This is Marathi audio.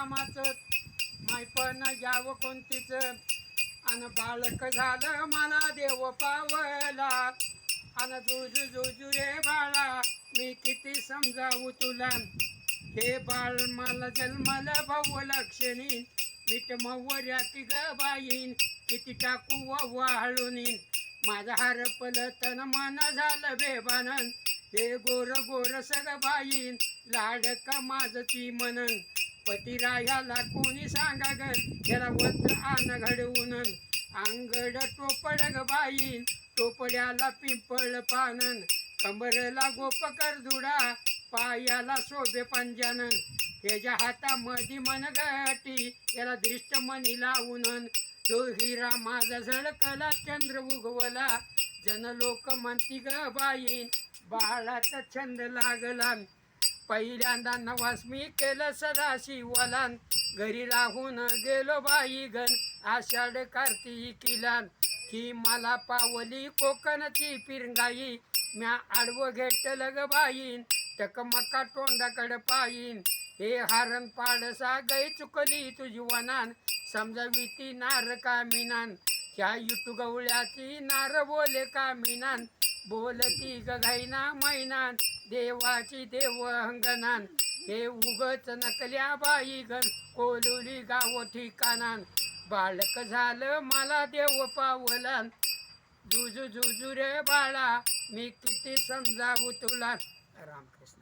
रामाचं मायपण घ्यावं कोणतीच. अन बालक झालं मला देव पावला. अन जुजू जुजू रे बाळा मी किती समजावू तुला? हे बाळ मला जन्माला भाऊ लक्षणी मीठ मव्वऱ्याती ग बाईन. किती टाकू वाळून माझा हरपलं तन मन झालं बेबानन. हे गोर गोर सग बाईन. लाडका माझ ती मनन. पतिरायाला कोणी सांगा ग ह्याला वस्त्र आण घडवून अंगड टोपड ग बाईन टोपड्याला पिंपळ पानन कमरला गोपकर धुडा पायाला शोभे पंजानन त्याच्या हातामध्ये मनगटी याला दृष्ट मनी लावून तो हिरा माझा झळकला चंद्र उगवला. जन लोक म्हणती ग बाईन बाळाचा छंद लागला. पहिल्यांदा नवास मी केलं सदाशिवला घरी राहून गेलो बाई गण आषाढ कार्तिकीला ही मला पावली कोकणची पिरंगाई. म्या आडवं घेतलं ग बाईन टकमका तोंडाकडं पाईन. हे हारण पाडसा गै चुकली तुझी वनान. समजावी ती नार का मिनान ह्या युटू गवळ्याची नार बोले का मिनान बोलती ग घाईना मैनान देवाची देव अंगणान हे उगच नकल्या बाई गण कोलुली गाव ठिकाणान. बालक झालं मला देव पावलान. जुजू जुजू रे बाळा मी किती समजावू तुला. रामकृष्ण.